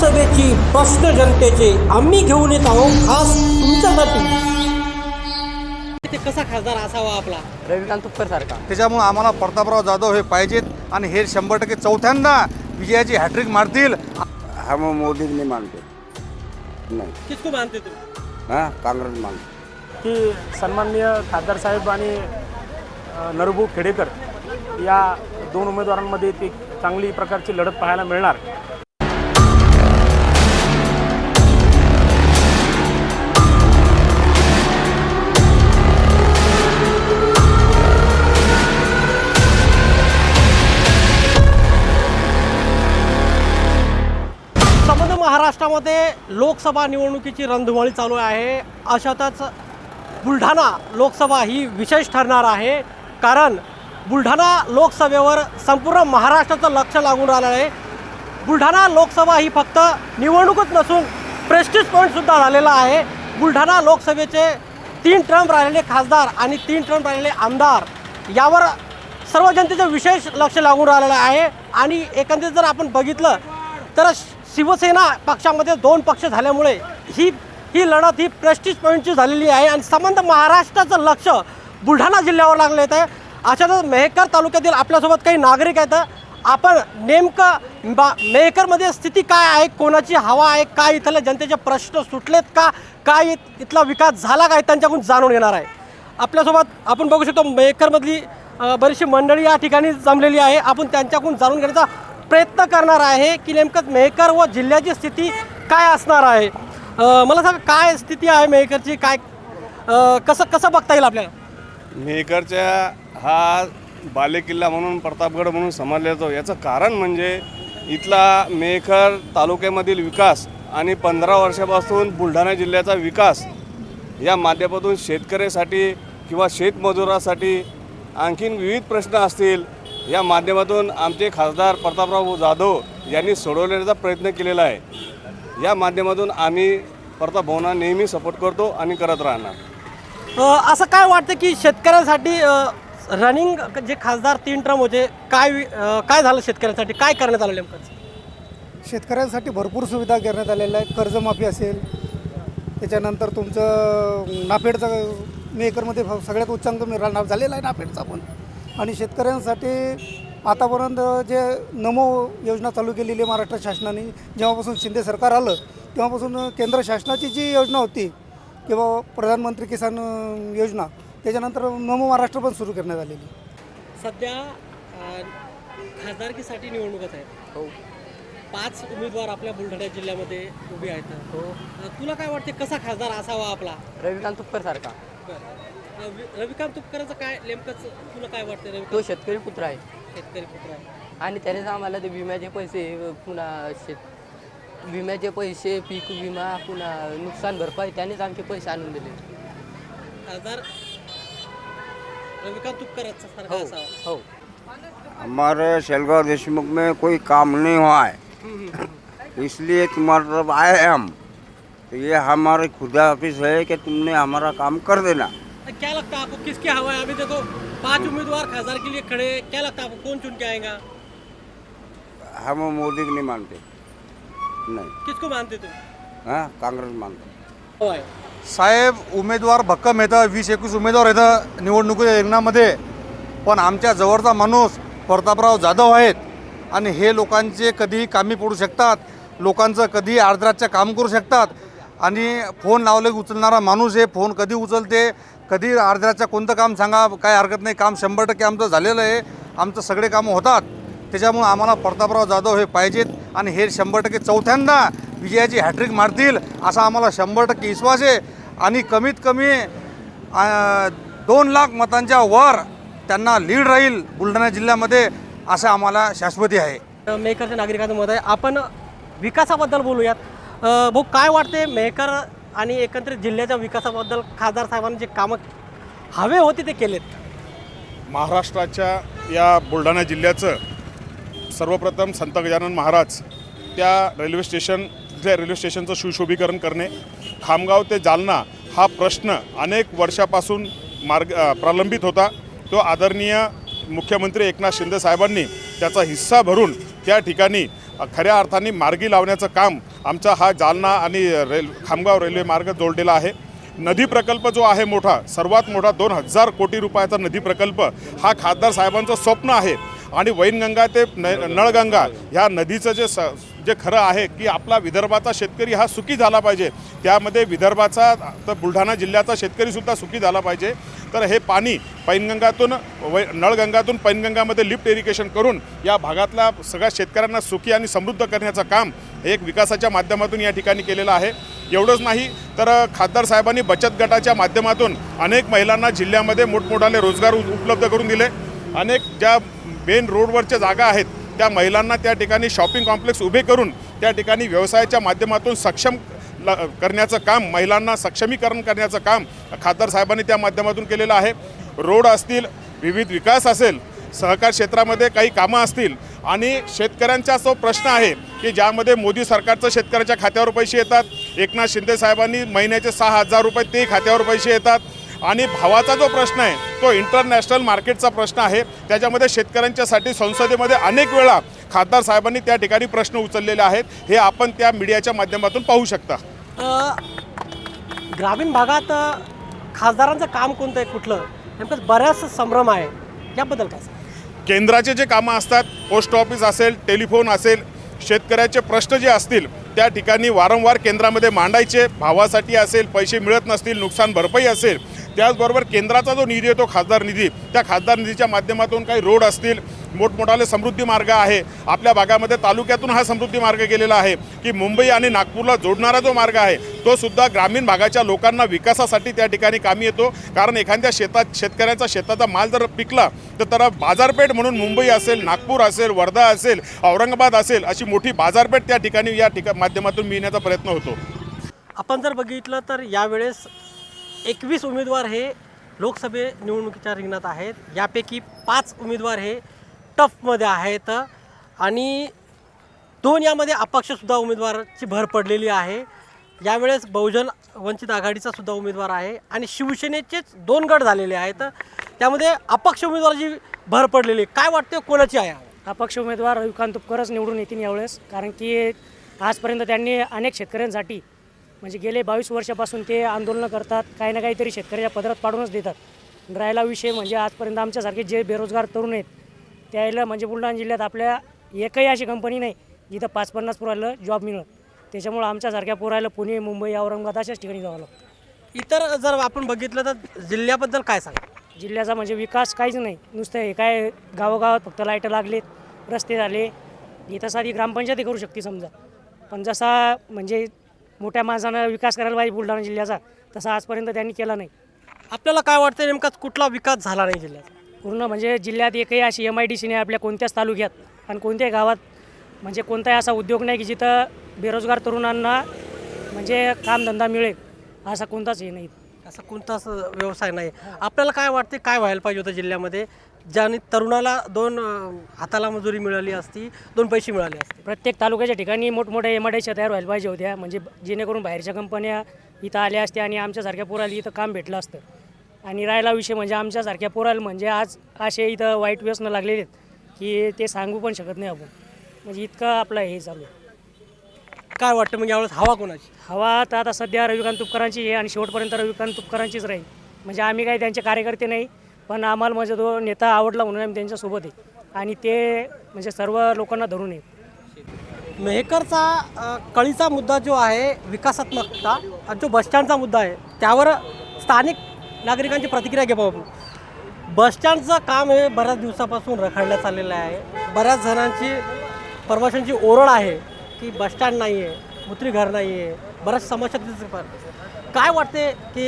लोकसभेची प्रश्न जनतेचे आम्ही घेऊन येत आहोत खास तुमच्यासाठी कसा खासदार असावा आपला? रविकांत तुपकर सारखा त्याच्यामुळे आम्हाला प्रतापराव जाधव हे पाहिजेत आणि हे शंभर टक्के चौथ्यांदा विजयाची हॅट्रिक मारतील. हम मोदी को नहीं मानते. नहीं. किसको मानते तुम्ही? हाँ कांग्रेस मानते. की सन्माननीय खासदार साहेब आणि नरभू खेडेकर या दोन उमेदवारांमध्ये ती चांगली प्रकारची लढत पाहायला मिळणार. महाराष्ट्रामध्ये लोकसभा निवडणुकीची रणधुमाळी चालू आहे. अशातच बुलढाणा लोकसभा ही विशेष ठरणार आहे. कारण बुलढाणा लोकसभेवर संपूर्ण महाराष्ट्राचं लक्ष लागून राहिलं आहे. बुलढाणा लोकसभा ही फक्त निवडणूकच नसून प्रेस्टिज पॉईंटसुद्धा झालेला आहे. बुलढाणा लोकसभेचे तीन टर्म राहिलेले खासदार आणि तीन टर्म राहिलेले आमदार यावर सर्व जनतेचं विशेष लक्ष लागून राहिलेलं आहे. आणि एकंदरीत जर आपण बघितलं तर शिवसेना पक्षामध्ये दोन पक्ष झाल्यामुळे ही ही लढत ही प्रेस्टिज पॉईंटची झालेली आहे आणि संबंध महाराष्ट्राचं लक्ष बुलढाणा जिल्ह्यावर लागलं येत आहे. अशातच मेहकर तालुक्यातील आपल्यासोबत काही नागरिक आहेत. आपण नेमकं बा मेहकरमध्ये स्थिती काय आहे? कोणाची हवा आहे? काय इथल्या जनतेचे प्रश्न सुटलेत का? काय इथला विकास झाला काय त्यांच्याकडून जाणून घेणार आहे. आपल्यासोबत आपण बघू शकतो मेहकरमधली बरीचशी मंडळी या ठिकाणी जमलेली आहे. आपण त्यांच्याकडून जाणून घेण्याचा प्रयत्न करणार आहे की नेमकं मेहकर व जिल्ह्याची स्थिती काय असणार आहे? मला सांगा काय स्थिती आहे मेहकरची? काय कसं कसं बघता येईल आपल्याला? मेहकरच्या हा बालेकिल्ला म्हणून प्रतापगड म्हणून समजला जातो. याचं कारण म्हणजे इथला मेहकर तालुक्यामधील विकास आणि पंधरा वर्षापासून बुलढाणा जिल्ह्याचा विकास या माध्यमातून शेतकऱ्यासाठी किंवा शेतमजुरासाठी आणखीन विविध प्रश्न असतील. या माध्यमातून आमचे खासदार प्रतापराव जाधव यांनी सोडवण्याचा प्रयत्न केलेला आहे. या माध्यमातून आम्ही प्रताप भाऊंना नेहमी सपोर्ट करतो आणि करत राहणार. असं काय वाटतं की शेतकऱ्यांसाठी रनिंग जे खासदार तीन टर्म होते काय काय झालं शेतकऱ्यांसाठी? काय करण्यात आलं नेमकं? शेतकऱ्यांसाठी भरपूर सुविधा करण्यात आलेल्या आहेत. कर्जमाफी असेल त्याच्यानंतर तुमचं नाफेडचं मेकरमध्ये सगळ्यात उच्चांक मिळाला नाव झालेला आहे नाफेडचा पण. आणि शेतकऱ्यांसाठी आतापर्यंत जे नमो योजना चालू केलेली आहे महाराष्ट्र शासनाने जेव्हापासून शिंदे सरकार आलं तेव्हापासून केंद्र शासनाची जी योजना होती किंवा प्रधानमंत्री किसान योजना त्याच्यानंतर नमो महाराष्ट्र पण सुरू करण्यात आलेली सध्या खासदारकीसाठी निवडणुकच आहे हो. पाच उमेदवार आपल्या बुलढाणा जिल्ह्यामध्ये उभे आहेत. हो. तुला काय वाटते कसा खासदार असावा आपला? रविकांत तुपकर सारखा रविकांत तुपकरचं काय नेमकंच तुला काय वाटतं तो रविकांत शेतकरी पुत्र आहे. शेतकरी पुत्र आहे. आणि त्यानेच आम्हाला ते विम्याचे पैसे पुन्हा शेत विम्याचे पैसे पीक विमा पुन्हा नुकसान भरपाई त्यानेच आमचे पैसे आणून दिले. खासदार रविकांत तुपकरचा सारखा हो असावा. हो. हमारे शेलगांव देशमुख में कोई काम नहीं हुआ है। इसलिए तुम्हारे तरफ आए हैं हम। तो ये हमारे खुदा ऑफिस है कि तुमने हमारा काम कर देना। तो क्या लगता है आपको किसकी हवा है? अभी देखो पांच उम्मीदवार खासदार के लिए खड़े हैं। क्या लगता है आपको कौन चुन के आएगा? हम मोदी को नहीं मानते। नहीं। किसको मानते तुम? हाँ कांग्रेस मानते। हो। साहेब उमेदवार भक्कम येतं वीस एकवीस उमेदवार येतं निवडणुकीच्या रिंगणामध्ये. पण आमच्या जवळचा माणूस प्रतापराव जाधव आहेत. आणि हे लोकांचे कधीही कामी पडू शकतात. लोकांचं कधीही अर्धरातचं काम करू शकतात. आणि फोन लावले की उचलणारा माणूस आहे. फोन कधी उचलते? कधी अर्ध्याचं कोणतं काम सांगा काय हरकत नाही काम शंभर टक्के आमचं झालेलं आहे. आमचं सगळे कामं होतात. त्याच्यामुळं आम्हाला प्रतापराव जाधव हे पाहिजेत आणि हे शंभर टक्के चौथ्यांदा विजयाची हॅट्रिक मारतील असा आम्हाला शंभर टक्के विश्वास आहे. आणि कमीत कमी दोन लाख मतांच्या वर त्यांना लीड राहील बुलढाणा जिल्ह्यामध्ये असं आम्हाला शाश्वती आहे. मेहकरच्या नागरिकांचं मत आहे. आपण विकासाबद्दल बोलूयात. भाऊ काय वाटते मेहकर आणि एकंदरीत जिल्ह्याच्या विकासाबद्दल खासदार साहेबांनी जे कामं हवे होते ते केलेत. महाराष्ट्राच्या या बुलढाणा जिल्ह्याचं सर्वप्रथम संत गजानन महाराज त्या रेल्वे स्टेशन तिथल्या रेल्वे स्टेशनचं सुशोभीकरण करणे खामगाव ते जालना हा प्रश्न अनेक वर्षापासून मार्ग प्रलंबित होता. तो आदरणीय मुख्यमंत्री एकनाथ शिंदे साहेबांनी त्याचा हिस्सा भरून त्या ठिकाणी खऱ्या अर्थाने मार्गी लावण्याचं काम आमचा हा जालना आणि रेल खामगाव रेल्वे मार्ग जोडलेला आहे. नदी प्रकल्प जो आहे मोठा सर्वात मोठा दोन हजार कोटी रुपयाचा नदी प्रकल्प हा खासदार साहेबांचं स्वप्न आहे. आणि वैनगंगा ते न नळगंगा. ह्या नदीचं जे स जे खरं आहे की आपला विदर्भाचा शेतकरी हा सुखी झाला पाहिजे. त्यामध्ये विदर्भाचा तर बुलढाणा जिल्ह्याचा शेतकरीसुद्धा सुखी झाला पाहिजे. तर हे पाणी पैनगंगातून वै नळगंगातून पैनगंगामध्ये लिफ्ट इरिगेशन करून या भागातल्या सगळ्या शेतकऱ्यांना सुखी आणि समृद्ध करण्याचं काम हे एक विकासाच्या माध्यमातून या ठिकाणी केलेलं आहे. एवढंच नाही तर खासदार साहेबांनी बचत गटाच्या माध्यमातून अनेक महिलांना जिल्ह्यामध्ये मोठमोठाले रोजगार उपलब्ध करून दिले. अनेक ज्या मेन रोडवरच्या जागा आहेत. त्या महिलांना त्या ठिकाणी शॉपिंग कॉम्प्लेक्स उभे करून त्या ठिकाणी व्यवसायाच्या माध्यमातून सक्षम ल करण्याचं काम महिलांना सक्षमीकरण करण्याचं काम खासदार साहेबांनी त्या माध्यमातून केलेलं आहे. रोड असतील विविध विकास असेल सहकार क्षेत्रामध्ये काही कामं असतील आणि शेतकऱ्यांचा जो प्रश्न आहे की ज्यामध्ये मोदी सरकारचं शेतकऱ्याच्या खात्यावर पैसे येतात एकनाथ शिंदे साहेबांनी महिन्याचे सहा हजार रुपये ते खात्यावर पैसे येतात आणि भावाचा जो प्रश्न आहे तो इंटरनॅशनल मार्केटचा प्रश्न आहे. त्याच्यामध्ये शेतकऱ्यांच्यासाठी संसदेमध्ये अनेक वेळा खासदार साहेबांनी त्या ठिकाणी प्रश्न उचललेले आहेत. हे आपण त्या मीडियाच्या माध्यमातून पाहू शकता. ग्रामीण भागात खासदारांचं काम कोणतं आहे कुठलं? नेमकं बऱ्याच संभ्रम आहे. याबद्दल काय? केंद्राचे जे कामं असतात पोस्ट ऑफिस असेल टेलिफोन असेल शेतकऱ्याचे प्रश्न जे असतील त्या ठिकाणी वारंवार केंद्रामध्ये मांडायचे. भावासाठी असेल पैसे मिळत नसतील नुकसान भरपाई असेल त्याचबरोबर केंद्राचा जो निधी येतो खासदार निधी त्या खासदार निधीच्या माध्यमातून काही रोड असतील मोठमोठाले समृद्धी मार्ग आहे. आपल्या भागामध्ये तालुक्यातून हा समृद्धी मार्ग गेलेला आहे की मुंबई आणि नागपूरला जोडणारा जो मार्ग आहे तो सुद्धा ग्रामीण भागाच्या लोकांना विकासासाठी त्या ठिकाणी कामी येतो. कारण एखाद्या शेतात शेतकऱ्याचा शेताचा माल जर पिकला तर त्याला बाजारपेठ म्हणून मुंबई असेल नागपूर असेल वर्धा असेल औरंगाबाद असेल अशी मोठी बाजारपेठ त्या ठिकाणी या ठिका माध्यमातून मिळण्याचा प्रयत्न होतो. आपण जर बघितलं तर यावेळेस एकवीस उमेदवार हे लोकसभे निवडणुकीच्या रिंगणात आहेत. यापैकी पाच उमेदवार हे टफमध्ये आहेत. आणि दोन यामध्ये अपक्षसुद्धा उमेदवाराची भर पडलेली आहे. यावेळेस बहुजन वंचित आघाडीचा सुद्धा उमेदवार आहे आणि शिवसेनेचेच दोन गट झालेले आहेत. त्यामध्ये अपक्ष उमेदवाराची भर पडलेली आहे. काय वाटते कोणाची आहे? अपक्ष उमेदवार रविकांत तुपकरच निवडून येतील यावेळेस. कारण की आजपर्यंत त्यांनी अनेक शेतकऱ्यांसाठी म्हणजे गेले बावीस वर्षापासून ते आंदोलनं करतात काही ना काहीतरी शेतकऱ्याच्या पदरात पाडूनच देतात. राहिला विषय म्हणजे आजपर्यंत आमच्यासारखे जे बेरोजगार तरुण आहेत त्याला म्हणजे बुलढाणा जिल्ह्यात आपल्या एकही अशी कंपनी नाही जिथं पाच पन्नास पुरायला जॉब मिळत त्याच्यामुळं आमच्यासारख्या पुरायला पुणे मुंबई औरंगाबाद अशाच ठिकाणी जावं लागतं. इतर जर आपण बघितलं तर जिल्ह्याबद्दल काय सांगा जिल्ह्याचा म्हणजे विकास काहीच नाही. नुसतं हे काय गावोगावात फक्त लाईटं लागलेत रस्ते झाले. इथं साधी ग्रामपंचायती करू शकते समजा. पण जसा म्हणजे मोठ्या माणसानं विकास करायला पाहिजे बुलढाणा जिल्ह्याचा. तसा आजपर्यंत त्यांनी केला नाही. आपल्याला काय वाटतं नेमका कुठला विकास झाला नाही जिल्ह्यात पूर्ण म्हणजे जिल्ह्यात एकही अशी एम आय डी सी नाही आपल्या कोणत्याच तालुक्यात आणि कोणत्याही गावात. म्हणजे कोणताही असा उद्योग नाही की जिथं बेरोजगार तरुणांना म्हणजे कामधंदा मिळेल असा कोणताच हे नाही. असं कोणताच व्यवसाय नाही. आपल्याला काय वाटते काय व्हायला पाहिजे होतं जिल्ह्यामध्ये? ज्याने तरुणाला दोन अं, हाताला मजुरी मिळाली असती दोन पैसे मिळाले असते. प्रत्येक तालुक्याच्या ठिकाणी मोठमोठ्या एम आय तयार व्हायला पाहिजे होत्या. म्हणजे जेणेकरून बाहेरच्या कंपन्या इथं आल्या असत्या आणि आमच्यासारख्या पोराला इथं काम भेटलं असतं. आणि राहिला विषय म्हणजे आमच्यासारख्या पोराला म्हणजे आज असे इथं वाईट व्यसनं लागलेले आहेत की ते सांगू पण शकत नाही आपण. म्हणजे इतकं आपलं हे चालू आहे. काय वाटतं मग यावेळेस हवा कोणाची? हवा तर आता सध्या रविकांत तुपकरांची आहे आणि शेवटपर्यंत रविकांत तुपकरांचीच राहील. म्हणजे आम्ही काही त्यांचे कार्यकर्ते नाही पण आम्हाला म्हणजे तो नेता आवडला म्हणून आम्ही त्यांच्यासोबत आहे. आणि ते म्हणजे सर्व लोकांना धरून आहे मेहकरचा कळीचा मुद्दा जो आहे विकासात्मकता आणि जो बसस्टँडचा मुद्दा आहे त्यावर स्थानिक नागरिकांची प्रतिक्रिया घेऊ आपण बसस्टँडचं काम हे बऱ्याच दिवसापासून रखडण्यात आलेलं आहे. बऱ्याच जणांची परवाशांची ओरड आहे. की बसस्टँड नाही आहे मुत्रीघर नाही आहे बऱ्याच समस्या तिथे पण. काय वाटते की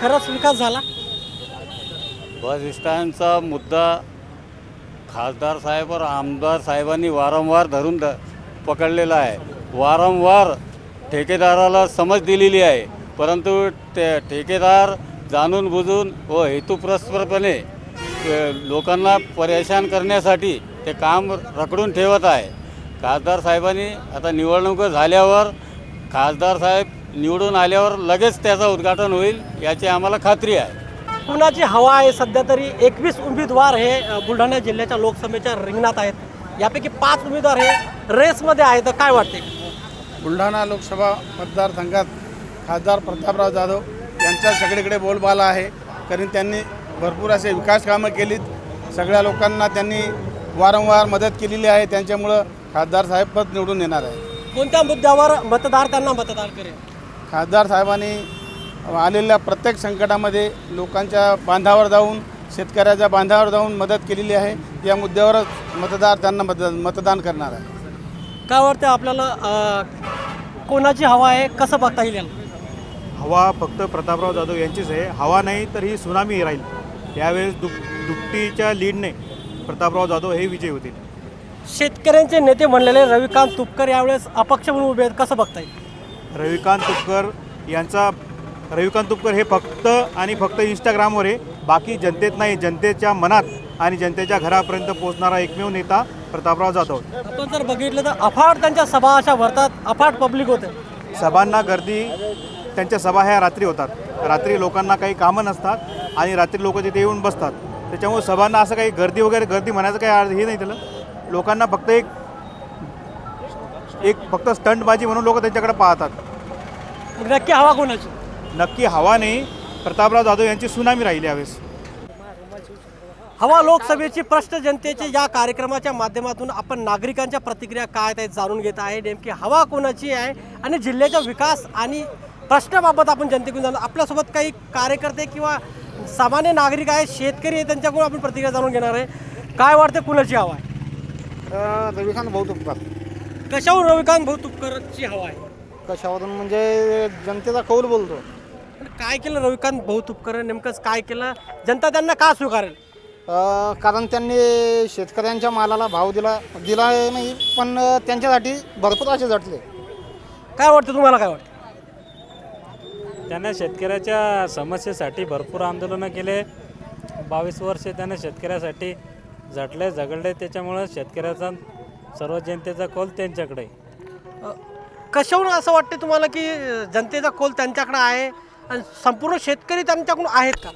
खरंच विकास झाला? बस स्टँडचा मुद्दा खासदार साहेब और आमदार साहेबांनी वारंवार धरून ध पकडलेला आहे. वारंवार ठेकेदाराला समज दिलेली आहे. परंतु ते ठेकेदार जाणून बुजून व हेतुपुरस्परपणे लोकांना परेशान करण्यासाठी ते काम रखडून ठेवत आहे. खासदार साहेबांनी आता निवडणूक झाल्यावर खासदार साहेब निवडून आल्यावर लगेच त्याचं उद्घाटन होईल याची आम्हाला खात्री आहे. कुणाची हवा आहे सध्या तरी? एकवीस उमेदवार हे बुलढाणा जिल्ह्याच्या लोकसभेच्या रिंगणात आहेत. यापैकी पाच उमेदवार हे रेसमध्ये आहे तर काय वाटते बुलढाणा लोकसभा मतदारसंघात खासदार प्रतापराव जाधव यांचा सगळीकडे बोलबाला आहे. कारण त्यांनी भरपूर असे विकास कामं केलीत. सगळ्या लोकांना त्यांनी वारंवार मदत केलेली आहे. त्यांच्यामुळं खासदार साहेब पद निवडून येणार आहे. कोणत्या मुद्द्यावर मतदार त्यांना मतदान करेल? खासदार साहेबांनी आलेल्या प्रत्येक संकटामध्ये लोकांच्या बांधावर जाऊन शेतकऱ्याच्या बांधावर जाऊन मदत केलेली आहे. या मुद्द्यावरच मतदार त्यांना मत मतदान करणार आहे. काय वाटतं आपल्याला अं, कोणाची हवा आहे? कसं बघता येईल याला? हवा फक्त प्रतापराव जाधव यांचीच आहे. हवा नाही तर ही सुनामी राहील. यावेळेस दुप दुपटीच्या लीडने प्रतापराव जाधव हे विजयी होतील. शेतकऱ्यांचे नेते म्हणलेले रविकांत तुपकर यावेळेस अपक्ष म्हणून उभे आहेत. कसं बघता येईल रविकांत तुपकर यांचा रविकांत तुपकर हे फक्त आणि फक्त इंस्टाग्रामवर आहे. बाकी जनतेत नाही जनतेच्या मनात आणि जनतेच्या घरापर्यंत पोहोचणारा एकमेव नेता प्रतापराव जाधव. आपण जर बघितलं तर अफाट त्यांच्या सभा अशा भरतात अफाट पब्लिक होते. सभांना गर्दी त्यांच्या सभा ह्या रात्री होतात. रात्री लोकांना काही कामं नसतात आणि रात्री लोक तिथे येऊन बसतात. त्याच्यामुळे सभांना असं काही गर्दी वगैरे गर्दी म्हणायचं काही अर्थ हे नाही त्याला. लोकांना फक्त एक एक फक्त स्टंटबाजी म्हणून लोक त्यांच्याकडे पाहतात. नक्की हवा कोणाची? नक्की हवा नाही. प्रतापराव जाधव यांची सुनामी राहिली यावेळेस. हवा लोकसभेची प्रश्न जनतेचे या कार्यक्रमाच्या माध्यमातून आपण नागरिकांच्या प्रतिक्रिया काय आहेत जाणून घेत आहे. नेमकी हवा कोणाची आहे आणि जिल्ह्याचा विकास आणि प्रश्नाबाबत आपण जनतेकडून जाणून आपल्यासोबत काही कार्यकर्ते किंवा सामान्य नागरिक आहेत शेतकरी आहेत त्यांच्याकडून आपण प्रतिक्रिया जाणून घेणार आहे. काय वाटते कुणाची हवा आहे? रविकांत भाऊ तुपकर कशावर रविकांत भाऊ तुपकरची हवा आहे? कशावरून? म्हणजे जनतेचा कौल बोलतो. पण काय केलं रविकांत भाऊ तुपकर नेमकंच काय केलं? जनता त्यांना का स्वीकारेल? कारण त्यांनी शेतकऱ्यांच्या मालाला भाव दिला दिला नाही पण त्यांच्यासाठी भरपूर असे झटले काय वाटतं तुम्हाला? काय वाटतं? त्यांना शेतकऱ्याच्या समस्येसाठी भरपूर आंदोलनं केले. बावीस वर्षे त्यानं शेतकऱ्यासाठी झटले झगडले त्याच्यामुळं शेतकऱ्याचा सर्व जनतेचा कौल त्यांच्याकडे. आहे. कशावरून असं वाटते तुम्हाला की जनतेचा कोल त्यांच्याकडे आहे आणि संपूर्ण शेतकरी त्यांच्याकडून आहेत का?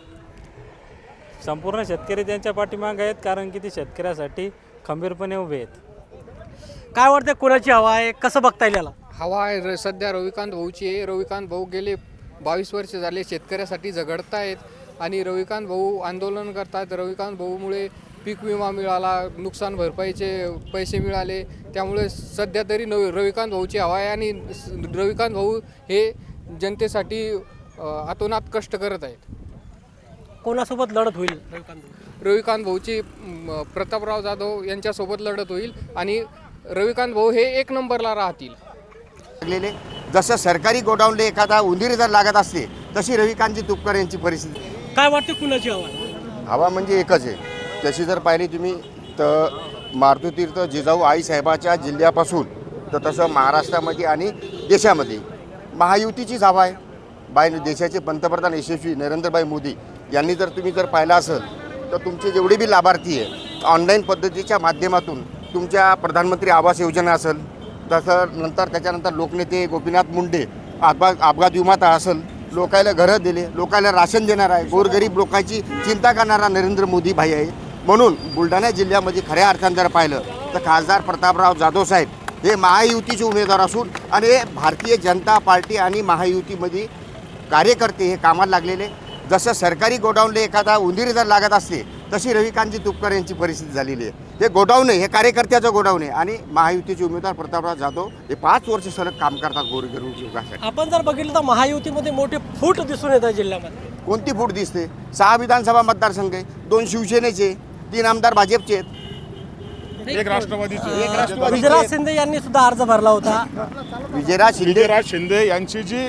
संपूर्ण शेतकरी त्यांच्या पाठीमागे आहेत कारण की ते शेतकऱ्यासाठी खंबीरपणे उभे आहेत. काय वाटते कोणाची हवा आहे? कसं बघता येईल याला? हवा आहे र- सध्या रविकांत भाऊची आहे. रविकांत भाऊ गेले बावीस वर्ष झाले शेतकऱ्यासाठी झगडतायत आणि रविकांत भाऊ आंदोलन करतात. रविकांत भाऊमुळे पीक विमा मिळाला नुकसान भरपाईचे पैसे मिळाले त्यामुळे सध्या तरी नवी रविकांत भाऊची हवा आहे आणि रविकांत भाऊ हे जनतेसाठी अ, अतोनात कष्ट करत आहेत. कोणासोबत लढत होईल रविकांत भाऊ? रविकांत भाऊची प्रतापराव जाधव यांच्यासोबत लढत होईल आणि रविकांत भाऊ हे एक नंबरला राहतील. लागलेले. जसं सरकारी गोडाऊनला एखादा उंदीर जर लागत असते तशी रविकांतजी तुपकर यांची परिस्थिती. काय वाटते कुणाची हवा? आहे हवा म्हणजे एकच आहे. तशी जर पाहिली तुम्ही तर मारुतीतीर्थ जिजाऊ आईसाहेबाच्या जिल्ह्यापासून तर तसं महाराष्ट्रामध्ये आणि देशामध्ये महायुतीचीच हवा आहे. बाय देशाचे पंतप्रधान यशस्वी नरेंद्रभाई मोदी यांनी जर तुम्ही जर पाहिलं असेल तर तुमचे जेवढे बी लाभार्थी आहे ऑनलाईन पद्धतीच्या माध्यमातून तुमच्या प्रधानमंत्री आवास योजना असेल तसं नंतर त्याच्यानंतर लोकनेते गोपीनाथ मुंडे अपघात अपघात विमाता असेल लोकायला घरं दिले लोकायला राशन देणार आहे. गोरगरीब लोकांची चिंता करणारा नरेंद्र मोदी भाई आहे. म्हणून बुलढाणा जिल्ह्यामध्ये खऱ्या अर्थानं जर पाहिलं तर खासदार प्रतापराव जाधव साहेब हे महायुतीचे उमेदवार असून आणि हे भारतीय जनता पार्टी आणि महायुतीमध्ये कार्यकर्ते हे कामाला लागलेले. जसं सरकारी गोडाऊनला एखादा उंदीर जर लागत असते तशी रविकांतजी तुपकर यांची परिस्थिती झालेली आहे. हे गोडाऊन आहे हे कार्यकर्त्याचं गोडाऊन आहे आणि महायुतीचे उमेदवार प्रतापराव जाधव हे पाच वर्ष सलग काम करतात गोरगरीब आपण जर बघितलं तर महायुतीमध्ये मोठे फूट दिसून येतात जिल्ह्यामध्ये. कोणती फूट दिसते? सहा विधानसभा मतदारसंघ आहे दोन शिवसेनेचे तीन आमदार भाजपचे आहेत. एक राष्ट्रवादीचे. एक राष्ट्रवादीचे गुजरात शिंदे यांनी सुद्धा अर्ज भरला होता. विजयराज शिंदे विजयराज शिंदे यांची जी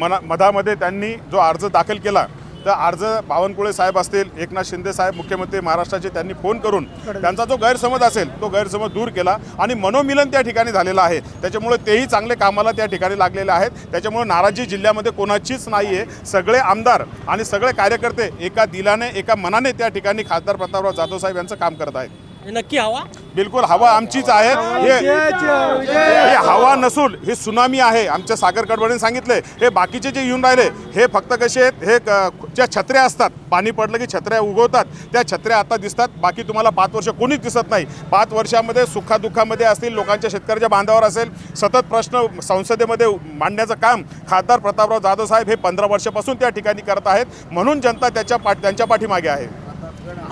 मना मधामध्ये त्यांनी जो अर्ज दाखल केला तर अर्ज बावनकुळे साहेब असतील एकनाथ शिंदे साहेब मुख्यमंत्री महाराष्ट्राचे त्यांनी फोन करून त्यांचा जो गैरसमज असेल तो गैरसमज दूर केला आणि मनोमिलन त्या ठिकाणी झालेलं आहे. त्याच्यामुळे तेही चांगले कामाला त्या ठिकाणी लागलेले आहेत. त्याच्यामुळे नाराजी जिल्ह्यामध्ये कोणाचीच नाही आहे सगळे आमदार आणि सगळे कार्यकर्ते एका दिलाने एका मनाने त्या ठिकाणी खासदार प्रतापराव जाधव साहेब यांचं काम करत आहेत. नक्की हवा? बिलकुल हवा आमचीच आहे. हे हे हवा नसून ही सुनामी आहे आमच्या सागर कडबडीने सांगितले हे बाकीचे जे येऊन राहिले हे फक्त कसे आहेत? हे क- ज्या छत्र्या असतात पाणी पडलं की छत्र्या उगवतात त्या छत्र्या आता दिसतात. बाकी तुम्हाला पाच वर्ष कोणीच दिसत नाही. पाच वर्षामध्ये सुखादुःखामध्ये असतील लोकांच्या शेतकऱ्याच्या बांधावर असेल सतत प्रश्न संसदेमध्ये मांडण्याचं काम खासदार प्रतापराव जाधव साहेब हे पंधरा वर्षापासून त्या ठिकाणी करत आहेत. म्हणून जनता त्याच्या पाठ त्यांच्या पाठीमागे आहे.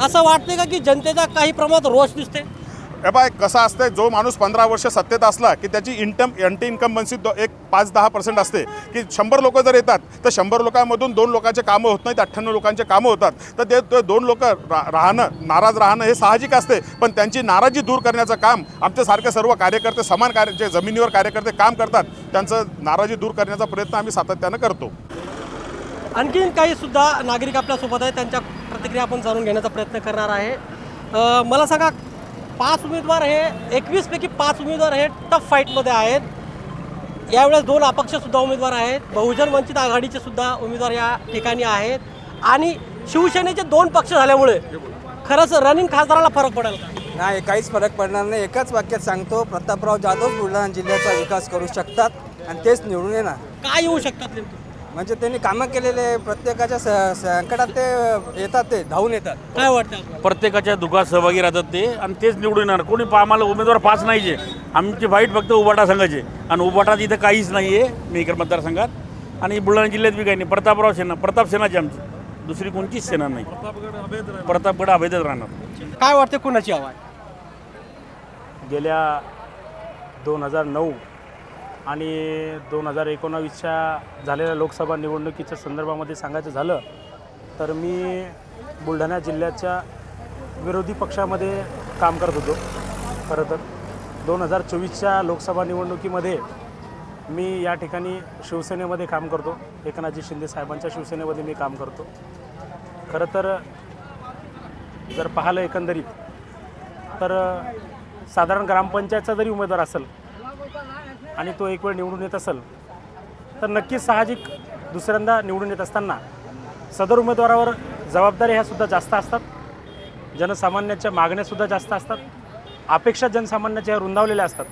असं वाटते का की जनतेचा काही प्रमाणात रोष दिसते हे बाय कसं असतं जो माणूस पंधरा वर्ष सत्तेत असला की त्याची इन्कम एंटी इन्कमन्सी दो एक पाच दहा पर्सेंट असते. की शंभर लोक जर येतात तर शंभर लोकांमधून दोन लोकांचे कामं होत नाहीत अठ्ठ्याण्णव लोकांचे कामं होतात. तर ते ते दोन लोक रा राहणं नाराज राहणं हे साहजिक असते. पण त्यांची नाराजी दूर करण्याचं काम आमच्यासारखे सर्व कार्यकर्ते समान कार्य जे जमिनीवर कार्यकर्ते काम करतात त्यांचं नाराजी दूर करण्याचा प्रयत्न आम्ही सातत्यानं करतो. आणखीन काही सुद्धा नागरिक आपल्यासोबत आहेत त्यांच्या प्रतिक्रिया आपण जाणून घेण्याचा प्रयत्न करणार आहे. मला सांगा पाच उमेदवार हे एकवीसपैकी पाच उमेदवार हे टफ फाईटमध्ये आहेत. यावेळेस दोन अपक्षसुद्धा उमेदवार आहेत. बहुजन वंचित आघाडीचे सुद्धा उमेदवार या ठिकाणी आहेत. आणि शिवसेनेचे दोन पक्ष झाल्यामुळे खरंच रनिंग खासदाराला फरक पडेल का? नाही काहीच फरक पडणार नाही. एकाच वाक्यात सांगतो प्रतापराव जाधव बुलढाणा जिल्ह्याचा विकास करू शकतात आणि तेच निवडून येणार. काय येऊ शकतात नेमकं? म्हणजे त्यांनी कामं केलेले प्रत्येकाच्या स- संकटात ते येतात ते धावून येतात. काय वाटतं आपल्याला? प्रत्येकाच्या दुःखात सहभागी राहतात ते आणि तेच निवडून येणार. कोणी पा- आम्हाला उमेदवार पाच नाहीचे आमची फाईट फक्त उबाटा संघाचे आणि उबाटात इथं काहीच नाही आहे मेकर मतदारसंघात. आणि बुलढाणा जिल्ह्यात बी काही नाही. प्रतापराव सेना प्रताप सेनाची आमची. दुसरी कोणतीच सेना नाही. प्रतापगड अभेदच राहणार. काय वाटतं कुणाची हवा आहे? गेल्या दोन हजार नऊ आणि दोन हजार एकोणावीसच्या झालेल्या लोकसभा निवडणुकीच्या संदर्भामध्ये सांगायचं झालं तर मी बुलढाणा जिल्ह्याच्या विरोधी पक्षामध्ये काम करत होतो. खरं तर दोन हजार चोवीसच्या लोकसभा निवडणुकीमध्ये मी या ठिकाणी शिवसेनेमध्ये काम करतो. एकनाथजी शिंदे साहेबांच्या शिवसेनेमध्ये मी काम करतो. खरं तर जर पाहिलं एकंदरीत तर साधारण ग्रामपंचायतचा जरी उमेदवार असेल आणि तो एक वेळ निवडून येत असेल तर नक्कीच साहजिक दुसऱ्यांदा निवडून येत असताना सदर उमेदवारावर जबाबदारी ह्या सुद्धा जास्त असतात. जनसामान्याच्या मागण्यासुद्धा जास्त असतात. अपेक्षा जनसामान्याच्या ह्या रुंदावलेल्या असतात.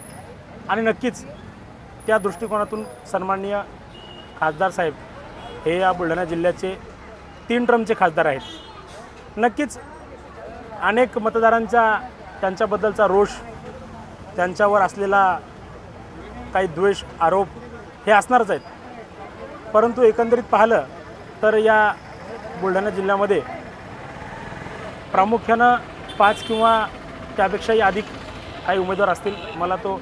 आणि नक्कीच त्या दृष्टिकोनातून सन्माननीय खासदार साहेब हे या बुलढाणा जिल्ह्याचे तीन ट्रमचे खासदार आहेत. नक्कीच अनेक मतदारांचा त्यांच्याबद्दलचा रोष त्यांच्यावर असलेला काही द्वेष आरोप हे असणारच आहेत. परंतु एकंदरीत पाहिलं तर या बुलढाणा जिल्ह्यामध्ये प्रामुख्यानं पाच किंवा त्यापेक्षाही अधिक काही उमेदवार असतील मला तो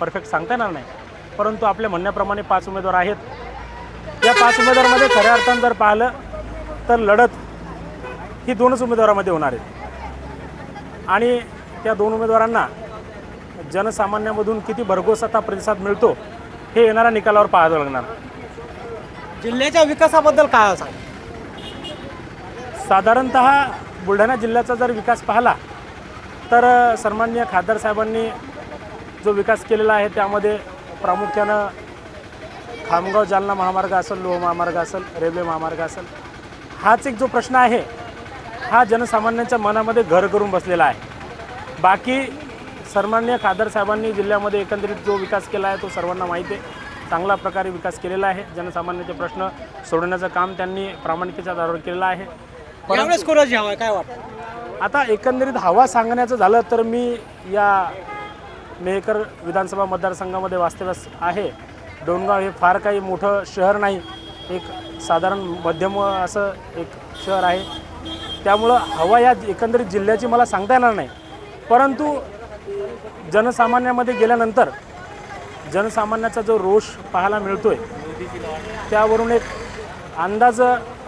परफेक्ट सांगता येणार नाही. परंतु आपल्या म्हणण्याप्रमाणे पाच उमेदवार आहेत. या पाच उमेदवारामध्ये खऱ्या अर्थानं जर पाहिलं तर लढत ही दोनच उमेदवारामध्ये होणार आहे. आणि त्या दोन उमेदवारांना जनसामान्यामधून किती भरघोस आता प्रतिसाद मिळतो हे येणाऱ्या निकालावर पाहावं लागणार. जिल्ह्याच्या विकासाबद्दल काय सांग साधारणत बुलढाणा जिल्ह्याचा जर विकास पाहिला तर सन्माननीय खासदार साहेबांनी जो विकास केलेला आहे त्यामध्ये प्रामुख्यानं खामगाव जालना महामार्ग असेल लोह महामार्ग असेल रेल्वे महामार्ग असेल हाच एक जो प्रश्न आहे हा जनसामान्यांच्या मनामध्ये घर करून बसलेला आहे. बाकी सन्माननीय खासदार साहेबांनी जिल्ह्यामध्ये एकंदरीत जो विकास केला आहे तो सर्वांना माहिती आहे. चांगला प्रकारे विकास केलेला आहे. जनसामान्यांचे प्रश्न सोडवण्याचं काम त्यांनी प्रामाणिकतेच्या आधारावर केलेलं आहे. यावेळेस कोणाची हवा काय वाटतं? आता एकंदरीत हवा सांगण्याचं झालं तर मी या मेहकर विधानसभा मतदारसंघामध्ये वास्तव्यास आहे. डोणगाव हे फार काही मोठं शहर नाही. एक साधारण मध्यम असं एक शहर आहे. त्यामुळं हवा या एकंदरीत जिल्ह्याची मला सांगता येणार नाही. परंतु जनसामान्यामध्ये गेल्यानंतर जनसामान्याचा जो रोष पाहायला मिळतो आहे त्यावरून एक अंदाज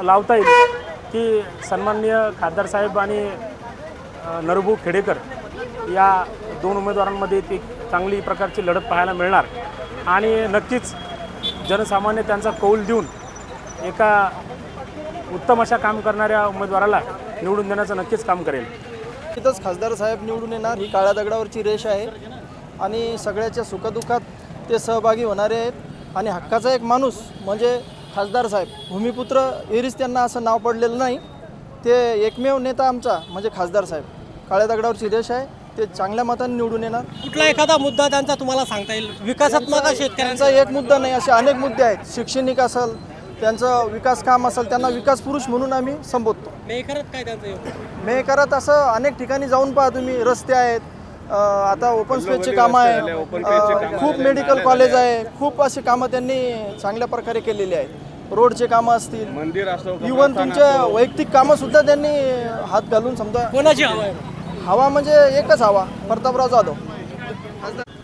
लावता येईल की सन्माननीय खासदार साहेब आणि नरभू खेडेकर या दोन उमेदवारांमध्ये ती चांगली प्रकारची लढत पाहायला मिळणार. आणि नक्कीच जनसामान्य त्यांचा कौल देऊन एका उत्तम अशा काम करणाऱ्या उमेदवाराला निवडून देण्याचं नक्कीच काम करेल. तिथंच खासदार साहेब निवडून येणार. ही काळ्या दगडावरची रेष आहे. आणि सगळ्याच्या सुखदुःखात ते सहभागी होणारे आहेत. आणि हक्काचा एक माणूस म्हणजे खासदार साहेब. भूमिपुत्र एरीस त्यांना असं नाव पडलेलं नाही. ते एकमेव नेता आमचा म्हणजे खासदार साहेब. काळ्या दगडावरची रेष आहे. ते चांगल्या मताने निवडून येणार. कुठला एखादा मुद्दा त्यांचा तुम्हाला सांगता येईल? विकासात्मक शेतकऱ्यांचा? त्यांचा एक मुद्दा नाही. असे अनेक मुद्दे आहेत. शैक्षणिक असेल त्यांचं विकास काम असेल त्यांना विकास पुरुष म्हणून आम्ही संबोधतो. मेकरच काय त्यांचं योगदान? मे करत असं अनेक ठिकाणी जाऊन पहा तुम्ही रस्ते आहेत. अ, आता ओपन स्पेसची कामं आहे. अ, खूप मेडिकल कॉलेज आहे. खूप अशी कामं त्यांनी चांगल्या प्रकारे केलेली आहेत. रोडचे कामं असतील. मंदिर असो इव्हन तुमच्या वैयक्तिक कामं सुद्धा त्यांनी हात घालून समजा कोणाची हवा आहे? हवा म्हणजे एकच हवा प्रतापराव जाधव.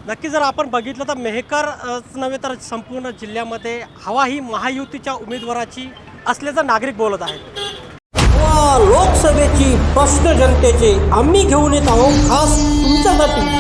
नक्की जर आपण बघितलं तर मेहकर अच नव्हे तर संपूर्ण जिल्ह्यामध्ये हवा ही महायुतीच्या उमेदवाराची असल्याचं नागरिक बोलत आहेत. लोकसभेची प्रश्न जनतेचे आम्ही घेऊन येत आहोत खास तुमच्यासाठी